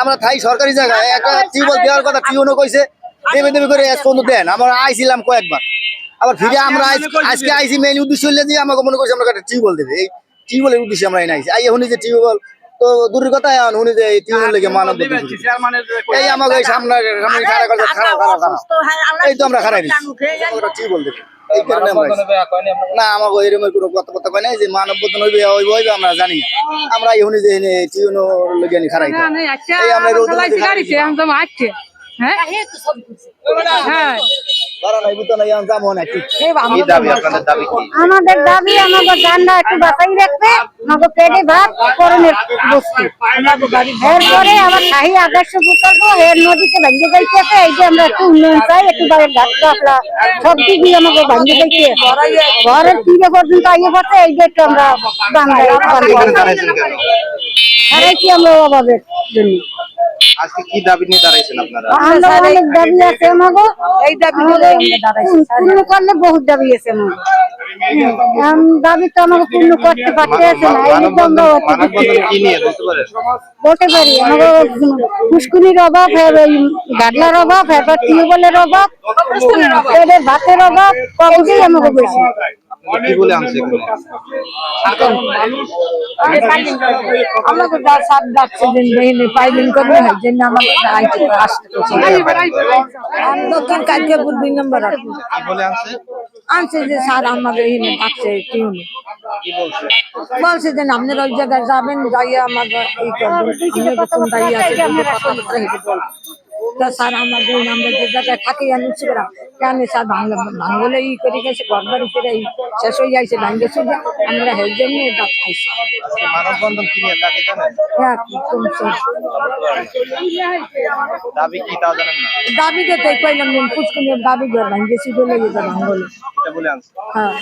আমরা থাই সরকারি জায়গায় একটা টিউবওয়েল দেওয়ার কথা টিউনও কইছে দেবে দেবে করে পর্যন্ত দেন। আমরা আইছিলাম কয়েকবার। আবার ফিরে আমরা আজকে আইসি মেইন উদ্দেশ্য হইলে যে আমাকে মনে করছি আমরা একটা টিউবওয়েল দেবে। এই টিউবওয়েলের উদ্দেশ্যে আমরা এনে আইসি আই উনি যে টিউবওয়েল তো দূরের কথা এখন উনি যে এই টিউবওয়েল লেগে মানব। এই আমাকে এই সামনে সামনে খাড়া করছে খাড়া খাড়া খাড়া। এই তো আমরা আমরা আইছি। না আমাকে এরকম কোনো কথা কথা কয় নাই যে মানব বন্ধন হইবে হইবে হইবে আমরা জানি না। আমরা এই উনি যে এনে লেগে এনে এই আমরা রোদ হ্যাঁ। আমাদের দাবি আমাদের একটু বাঁচাই রাখবে পেটে ভাত করণের বস্তু। এরপরে আবার শাহী আদর্শ প্রকল্প এর নদীতে যাইতেছে এই যে আমরা একটু উন্নয়ন চাই একটু সব দিক দিয়ে আমাকে যাইতে ঘরের তীরে পর্যন্ত আইয়ে পড়ছে এই যে একটু আমরা বাংলায় হারাইছি আমরা অভাবের জন্য? আজকে কি দাবি নিয়ে দাঁড়াইছেন আপনারা? আমরা অনেক দাবি আছে আমাগো। এই দাবি পূর্ণ করলে বহুত দাবি আছে আমাগো। দাবি তো আমাকে পূর্ণ করতে পারতে আছে না এই নিয়ে বলতে পারি আমাকে পুষ্কুনির অভাব এর ওই গাডলার অভাব এরপর টিউবওয়েলের অভাব ভাতের অভাব কবেই আমাকে আপনি কি বলে আনছে আমাকে যা সাত ডাকছে দিন দেহিনে পাইলেন করবে যে আমাকে আইতে আসতে দক্ষিণ কালকেপুর দুই নম্বর কি আনছে? আনছে যে স্যার আমাকে এখানে ডাকছে টিউনে কি বলছে? যে আপনার ওই জায়গায় যাবেন যাইয়ে আমাকে এই করবেন। আমি বেতন আছে? কথাবার্তা হেঁটে বল তা স্যার আমাদের আমরা যে জায়গায় থাকি আমি ছিলাম কেন স্যার বাংলা বাংলা ই করে গেছে করে শেষ হয়ে যাইছে ভাঙ্গে শুধু আমরা হেল জন্য খাইছি জানেন? হ্যাঁ দাবি কি তা জানেন না? দাবি তাই কইলাম পুষ্কুনের ঘর বলে আনছে। হ্যাঁ।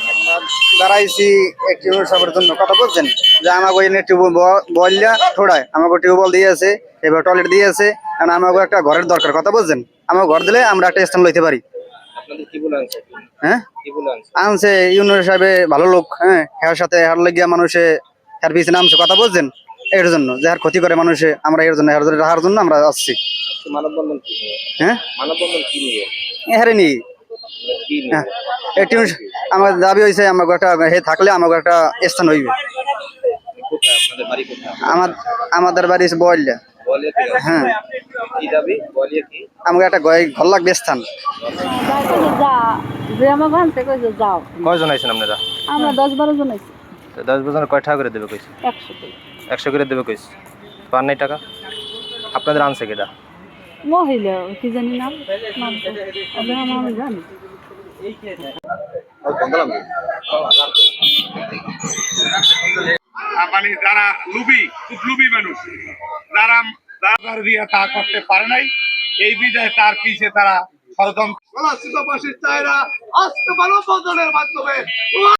দাঁড়াইছি একটি সবার জন্য। কথা বলছেন? যে আমাকে এনে টিউবওয়েল বললা ঠোড়ায় আমাকে টিউবওয়েল দিয়েছে এবার টয়লেট দিয়েছে আর আমাকে একটা ঘরের দরকার। কথা বলছেন? আমার ঘর দিলে আমরা একটা স্থান লইতে পারি আপনাদের কি বলে আনছে হ্যাঁ? আনছে? ইউনিয়ন সাহেবে ভালো লোক হ্যাঁ এর সাথে হার লাগিয়া মানুষে এর পিছনে নামছে কথা বলছেন? এর জন্য যে আর ক্ষতি করে মানুষে আমরা এর জন্য এর জন্য আমরা আসছি। মানববন্ধন কি হ্যাঁ? মানববন্ধন কি নিয়ে? হ্যাঁ নি আমার দাবি হয়েছে একটা হে থাকলে আমাকে একটা স্থান হইবে। আমার আমাদের বাড়ি কি হ্যাঁ। কি দাবি বলিয়া কি? আমাকে একটা গয়- ঘর লাগবে স্থান। যে আমাকে আনতে কইছে কয়জন আইছেন আপনারা? আমরা দশ বারো জন তো দশ বছর কয় টাকা করে দেবে কইছে? একশো একশো করে দেবে কইছে? নাই টাকা? আপনাদের আনছে কেটা? মহিলা কি জানি নাম? আমি জানি মানে যারা লুবি, খুব লুবি মানুষ, যারা দাদার দিয়ে তা করতে পারে নাই, এই বিদায় তার পিছিয়ে তারা ষড়যন্ত্র চায়রা আজকে মানববন্ধনের মাধ্যমে